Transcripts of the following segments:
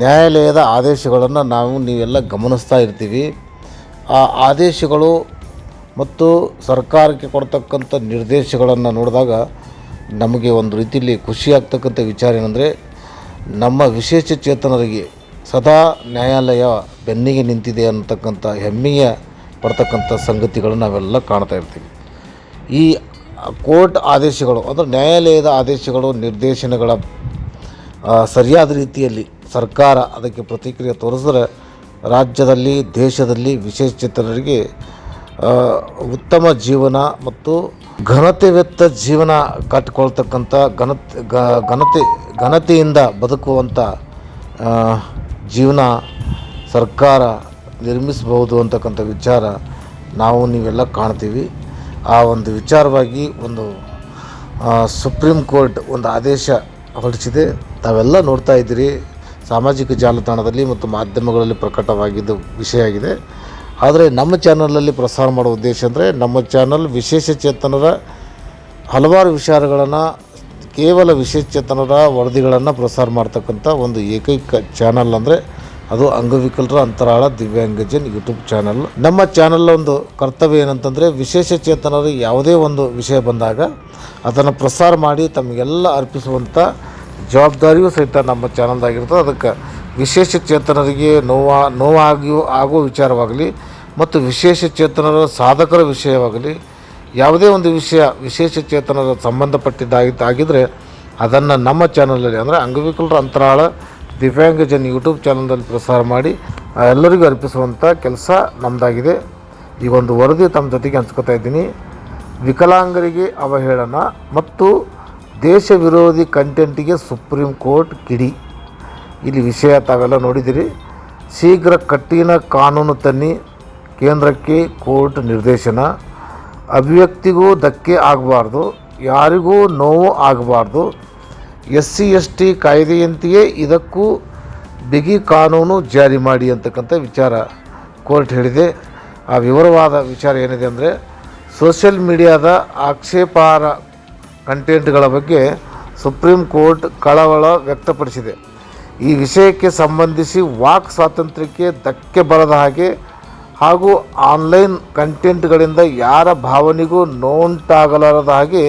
ನ್ಯಾಯಾಲಯದ ಆದೇಶಗಳನ್ನು ನಾವು ನೀವೆಲ್ಲ ಗಮನಿಸ್ತಾ ಇರ್ತೀವಿ. ಆ ಆದೇಶಗಳು ಮತ್ತು ಸರ್ಕಾರಕ್ಕೆ ಕೊಡ್ತಕ್ಕಂಥ ನಿರ್ದೇಶಗಳನ್ನು ನೋಡಿದಾಗ ನಮಗೆ ಒಂದು ರೀತಿಯಲ್ಲಿ ಖುಷಿಯಾಗ್ತಕ್ಕಂಥ ವಿಚಾರ ಏನಂದರೆ, ನಮ್ಮ ವಿಶೇಷ ಚೇತನರಿಗೆ ಸದಾ ನ್ಯಾಯಾಲಯ ಬೆನ್ನಿಗೆ ನಿಂತಿದೆ ಅನ್ನತಕ್ಕಂಥ ಹೆಮ್ಮೆಯ ಪಡ್ತಕ್ಕಂಥ ಸಂಗತಿಗಳನ್ನು ನಾವೆಲ್ಲ ಕಾಣ್ತಾ ಇರ್ತೀವಿ. ಈ ಕೋರ್ಟ್ ಆದೇಶಗಳು ಅಂದರೆ ನ್ಯಾಯಾಲಯದ ಆದೇಶಗಳು, ನಿರ್ದೇಶನಗಳ ಸರಿಯಾದ ರೀತಿಯಲ್ಲಿ ಸರ್ಕಾರ ಅದಕ್ಕೆ ಪ್ರತಿಕ್ರಿಯೆ ತೋರಿಸಿದ್ರೆ ರಾಜ್ಯದಲ್ಲಿ ದೇಶದಲ್ಲಿ ವಿಶೇಷಚೇತನರಿಗೆ ಆ, ಉತ್ತಮ ಜೀವನ ಮತ್ತು ಘನತೆವೆತ್ತ ಜೀವನ ಕಟ್ಟಿಕೊಳ್ತಕ್ಕಂಥ ಘನತೆ ಘನತೆ ಘನತೆಯಿಂದ ಬದುಕುವಂಥ ಜೀವನ ಸರ್ಕಾರ ನಿರ್ಮಿಸಬಹುದು ಅಂತಕ್ಕಂಥ ವಿಚಾರ ನಾವು ನೀವೆಲ್ಲ ಕಾಣ್ತೀವಿ. ಆ ಒಂದು ವಿಚಾರವಾಗಿ ಒಂದು ಸುಪ್ರೀಂ ಕೋರ್ಟ್ ಒಂದು ಆದೇಶ ಹೊರಡಿಸಿದೆ. ತಾವೆಲ್ಲ ನೋಡ್ತಾ ಇದ್ದೀರಿ. ಸಾಮಾಜಿಕ ಜಾಲತಾಣದಲ್ಲಿ ಮತ್ತು ಮಾಧ್ಯಮಗಳಲ್ಲಿ ಪ್ರಕಟವಾಗಿದ್ದ ವಿಷಯ ಆಗಿದೆ. ಆದರೆ ನಮ್ಮ ಚಾನಲಲ್ಲಿ ಪ್ರಸಾರ ಮಾಡೋ ಉದ್ದೇಶ ಅಂದರೆ ನಮ್ಮ ಚಾನಲ್ ವಿಶೇಷ ಚೇತನರ ಹಲವಾರು ವಿಚಾರಗಳನ್ನು, ಕೇವಲ ವಿಶೇಷ ಚೇತನರ ವರದಿಗಳನ್ನು ಪ್ರಸಾರ ಮಾಡ್ತಕ್ಕಂಥ ಒಂದು ಏಕೈಕ ಚಾನಲ್ ಅಂದರೆ ಅದು ಅಂಗವಿಕಲರ ಅಂತರಾಳ ದಿವ್ಯಾಂಗಜನ್ ಯೂಟ್ಯೂಬ್ ಚಾನಲ್. ನಮ್ಮ ಚಾನಲ್ ಒಂದು ಕರ್ತವ್ಯ ಏನಂತಂದರೆ ವಿಶೇಷ ಚೇತನರು ಯಾವುದೇ ಒಂದು ವಿಷಯ ಬಂದಾಗ ಅದನ್ನು ಪ್ರಸಾರ ಮಾಡಿ ತಮಗೆಲ್ಲ ಅರ್ಪಿಸುವಂಥ ಜವಾಬ್ದಾರಿಯೂ ಸಹಿತ ನಮ್ಮ ಚಾನಲ್ದಾಗಿರ್ತದೆ ಅದಕ್ಕೆ ವಿಶೇಷ ಚೇತನರಿಗೆ ನೋವಾ, ನೋವಾಗಿಯೂ ಆಗೋ ವಿಚಾರವಾಗಲಿ ಮತ್ತು ವಿಶೇಷ ಚೇತನರ ಸಾಧಕರ ವಿಷಯವಾಗಲಿ, ಯಾವುದೇ ಒಂದು ವಿಷಯ ವಿಶೇಷ ಚೇತನರ ಸಂಬಂಧಪಟ್ಟಿದ್ದಾಗಿದ್ದಾಗಿದ್ದರೆ ಅದನ್ನು ನಮ್ಮ ಚಾನಲಲ್ಲಿ ಅಂದರೆ ಅಂಗವಿಕಲರ ಅಂತರಾಳ ದಿವ್ಯಾಂಗಜನ್ ಯೂಟ್ಯೂಬ್ ಚಾನಲ್ನಲ್ಲಿ ಪ್ರಸಾರ ಮಾಡಿ ಎಲ್ಲರಿಗೂ ಅರ್ಪಿಸುವಂಥ ಕೆಲಸ ನಮ್ಮದಾಗಿದೆ ಈ ಒಂದು ವರದಿ ತಮ್ಮ ಜೊತೆಗೆ ಹಂಚ್ಕೋತಾ ಇದ್ದೀನಿ. ವಿಕಲಾಂಗರಿಗೆ ಅವಹೇಳನ ಮತ್ತು ದೇಶ ವಿರೋಧಿ ಕಂಟೆಂಟಿಗೆ ಸುಪ್ರೀಂ ಕೋರ್ಟ್ ಕಿಡಿ. ಇಲ್ಲಿ ವಿಷಯ ತಾವೆಲ್ಲ ನೋಡಿದಿರಿ. ಶೀಘ್ರ ಕಠಿಣ ಕಾನೂನು ತನ್ನಿ ಕೇಂದ್ರಕ್ಕೆ ಕೋರ್ಟ್ ನಿರ್ದೇಶನ. ಅಭಿವ್ಯಕ್ತಿಗೂ ಧಕ್ಕೆ ಆಗಬಾರ್ದು, ಯಾರಿಗೂ ನೋವು ಆಗಬಾರ್ದು. ಎಸ್ ಸಿ ಎಸ್ ಟಿ ಕಾಯ್ದೆಯಂತೆಯೇ ಇದಕ್ಕೂ ಬಿಗಿ ಕಾನೂನು ಜಾರಿ ಮಾಡಿ ಅಂತಕ್ಕಂಥ ವಿಚಾರ ಕೋರ್ಟ್ ಹೇಳಿದೆ. ಆ ವಿವರವಾದ ವಿಚಾರ ಏನಿದೆ ಅಂದರೆ, ಸೋಷಿಯಲ್ ಮೀಡಿಯಾದ ಆಕ್ಷೇಪಾರ್ಹ ಕಂಟೆಂಟ್ಗಳ ಬಗ್ಗೆ ಸುಪ್ರೀಂ ಕೋರ್ಟ್ ಕಳವಳ ವ್ಯಕ್ತಪಡಿಸಿದೆ. ಈ ವಿಷಯಕ್ಕೆ ಸಂಬಂಧಿಸಿ ವಾಕ್ ಸ್ವಾತಂತ್ರ್ಯಕ್ಕೆ ಧಕ್ಕೆ ಬರದ ಹಾಗೆ ಹಾಗೂ ಆನ್ಲೈನ್ ಕಂಟೆಂಟ್ಗಳಿಂದ ಯಾರ ಭಾವನೆಗೂ ನೋಂಟಾಗಲಾರದ ಹಾಗೆ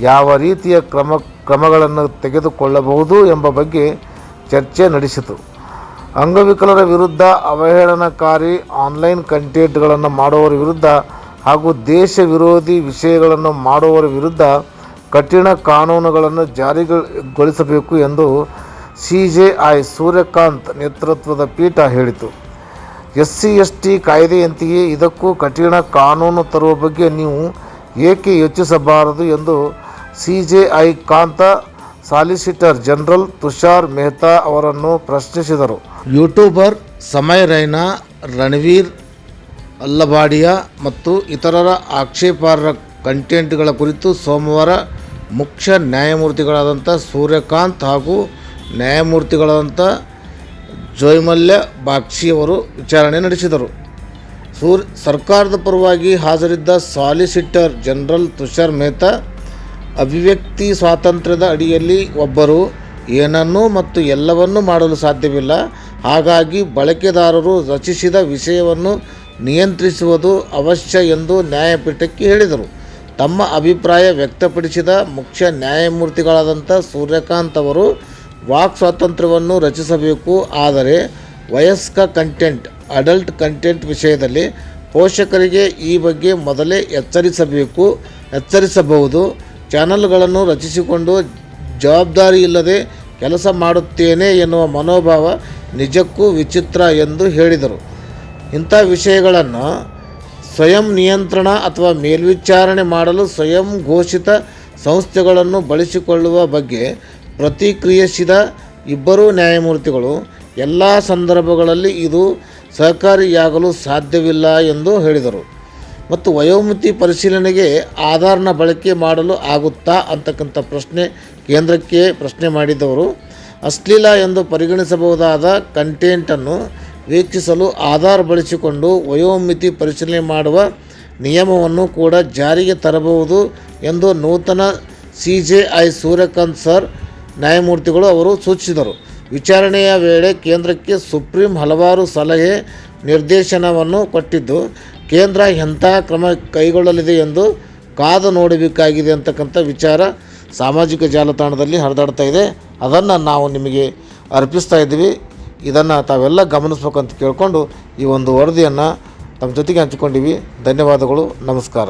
ಯಾವ ರೀತಿಯ ಕ್ರಮ, ಕ್ರಮಗಳನ್ನು ತೆಗೆದುಕೊಳ್ಳಬಹುದು ಎಂಬ ಬಗ್ಗೆ ಚರ್ಚೆ ನಡೆಸಿತು. ಅಂಗವಿಕಲರ ವಿರುದ್ಧ ಅವಹೇಳನಕಾರಿ ಆನ್ಲೈನ್ ಕಂಟೆಂಟ್ಗಳನ್ನು ಮಾಡುವವರ ವಿರುದ್ಧ ಹಾಗೂ ದೇಶ ವಿರೋಧಿ ವಿಷಯಗಳನ್ನು ಮಾಡುವವರ ವಿರುದ್ಧ ಕಠಿಣ ಕಾನೂನುಗಳನ್ನು ಜಾರಿಗೊಳಿಸಬೇಕು ಎಂದು ಸಿ ಜೆ ಐ ಸೂರ್ಯಕಾಂತ್ ನೇತೃತ್ವದ ಪೀಠ ಹೇಳಿತು. ಎಸ್ ಸಿ ಎಸ್ ಟಿ ಕಾಯ್ದೆಯಂತೆಯೇ ಇದಕ್ಕೂ ಕಠಿಣ ಕಾನೂನು ತರುವ ಬಗ್ಗೆ ನೀವು ಏಕೆ ಯೋಚಿಸಬಾರದು ಎಂದು C J I Kant solicitor general Tushar Mehta ಅವರನ್ನು ಪ್ರಶ್ನಿಸಿದರು. ಯೂಟ್ಯೂಬರ್ ಸಮಯ ರೈನಾ, ರಣವೀರ್ ಅಲ್ಲಬಾಡಿಯಾ ಮತ್ತು ಇತರರ ಆಕ್ಷೇಪಾರ್ಹ ಕಂಟೆಂಟ್ಗಳ ಕುರಿತು ಸೋಮವಾರ ಮುಖ್ಯ ನ್ಯಾಯಮೂರ್ತಿಗಳಾದಂಥ ಸೂರ್ಯಕಾಂತ್ ಹಾಗೂ ನ್ಯಾಯಮೂರ್ತಿಗಳಾದಂಥ ಜೋಯ್ಮಲ್ಯ ಬಾಕ್ಷಿಯವರು ವಿಚಾರಣೆ ನಡೆಸಿದರು. ಸೂರ್, ಸರ್ಕಾರದ ಪರವಾಗಿ ಹಾಜರಿದ್ದ ಸಾಲಿಸಿಟರ್ ಜನರಲ್ ತುಷಾರ್ ಮೆಹ್ತಾ ಅಭಿವ್ಯಕ್ತಿ ಸ್ವಾತಂತ್ರ್ಯದ ಅಡಿಯಲ್ಲಿ ಒಬ್ಬರು ಏನನ್ನೂ ಮತ್ತು ಎಲ್ಲವನ್ನೂ ಮಾಡಲು ಸಾಧ್ಯವಿಲ್ಲ. ಹಾಗಾಗಿ ಬಳಕೆದಾರರು ರಚಿಸಿದ ವಿಷಯವನ್ನು ನಿಯಂತ್ರಿಸುವುದು ಅವಶ್ಯ ಎಂದು ನ್ಯಾಯಪೀಠಕ್ಕೆ ಹೇಳಿದರು. ತಮ್ಮ ಅಭಿಪ್ರಾಯ ವ್ಯಕ್ತಪಡಿಸಿದ ಮುಖ್ಯ ನ್ಯಾಯಮೂರ್ತಿಗಳಾದಂಥ ಸೂರ್ಯಕಾಂತ್ ಅವರು, ವಾಕ್ ಸ್ವಾತಂತ್ರ್ಯವನ್ನು ರಚಿಸಬೇಕು, ಆದರೆ ವಯಸ್ಕ ಕಂಟೆಂಟ್, ಅಡಲ್ಟ್ ಕಂಟೆಂಟ್ ವಿಷಯದಲ್ಲಿ ಪೋಷಕರಿಗೆ ಈ ಬಗ್ಗೆ ಮೊದಲೇ ಎಚ್ಚರಿಸಬೇಕು, ಎಚ್ಚರಿಸಬಹುದು. ಚಾನಲ್ಗಳನ್ನು ರಚಿಸಿಕೊಂಡು ಜವಾಬ್ದಾರಿ ಇಲ್ಲದೆ ಕೆಲಸ ಮಾಡುತ್ತೇನೆ ಎನ್ನುವ ಮನೋಭಾವ ನಿಜಕ್ಕೂ ವಿಚಿತ್ರ ಎಂದು ಹೇಳಿದರು. ಇಂಥ ವಿಷಯಗಳನ್ನು ಸ್ವಯಂ ನಿಯಂತ್ರಣ ಅಥವಾ ಮೇಲ್ವಿಚಾರಣೆ ಮಾಡಲು ಸ್ವಯಂ ಘೋಷಿತ ಸಂಸ್ಥೆಗಳನ್ನು ಬಳಸಿಕೊಳ್ಳುವ ಬಗ್ಗೆ ಪ್ರತಿಕ್ರಿಯಿಸಿದ ಇಬ್ಬರೂ ನ್ಯಾಯಮೂರ್ತಿಗಳು, ಎಲ್ಲ ಸಂದರ್ಭಗಳಲ್ಲಿ ಇದು ಸಹಕಾರಿಯಾಗಲು ಸಾಧ್ಯವಿಲ್ಲ ಎಂದು ಹೇಳಿದರು. ಮತ್ತು ವಯೋಮಿತಿ ಪರಿಶೀಲನೆಗೆ ಆಧಾರ್ನ ಬಳಕೆ ಮಾಡಲು ಆಗುತ್ತಾ ಅಂತಕ್ಕಂಥ ಪ್ರಶ್ನೆ ಕೇಂದ್ರಕ್ಕೆ ಪ್ರಶ್ನೆ ಮಾಡಿದವರು, ಅಶ್ಲೀಲ ಎಂದು ಪರಿಗಣಿಸಬಹುದಾದ ಕಂಟೆಂಟನ್ನು ವೀಕ್ಷಿಸಲು ಆಧಾರ್ ಬಳಸಿಕೊಂಡು ವಯೋಮಿತಿ ಪರಿಶೀಲನೆ ಮಾಡುವ ನಿಯಮವನ್ನು ಕೂಡ ಜಾರಿಗೆ ತರಬಹುದು ಎಂದು ನೂತನ C J I Suryakant sir, ನ್ಯಾಯಮೂರ್ತಿಗಳು ಅವರು ಸೂಚಿಸಿದರು. ವಿಚಾರಣೆಯ ವೇಳೆ ಕೇಂದ್ರಕ್ಕೆ ಸುಪ್ರೀಂ ಹಲವಾರು ಸಲಹೆ, ನಿರ್ದೇಶನವನ್ನು ಕೊಟ್ಟಿದ್ದು, ಕೇಂದ್ರ ಎಂಥ ಕ್ರಮ ಕೈಗೊಳ್ಳಲಿದೆ ಎಂದು ಕಾದು ನೋಡಬೇಕಾಗಿದೆ ಅಂತಕ್ಕಂಥ ವಿಚಾರ ಸಾಮಾಜಿಕ ಜಾಲತಾಣದಲ್ಲಿ ಹರಿದಾಡ್ತಾ ಇದೆ. ಅದನ್ನು ನಾವು ನಿಮಗೆ ಅರ್ಪಿಸ್ತಾ ಇದ್ದೀವಿ. ಇದನ್ನು ತಾವೆಲ್ಲ ಗಮನಿಸ್ಬೇಕಂತ ಕೇಳಿಕೊಂಡು ಈ ಒಂದು ವರದಿಯನ್ನು ತಮ್ಮ ಜೊತೆಗೆ ಹಂಚಿಕೊಂಡಿವಿ. ಧನ್ಯವಾದಗಳು. ನಮಸ್ಕಾರ.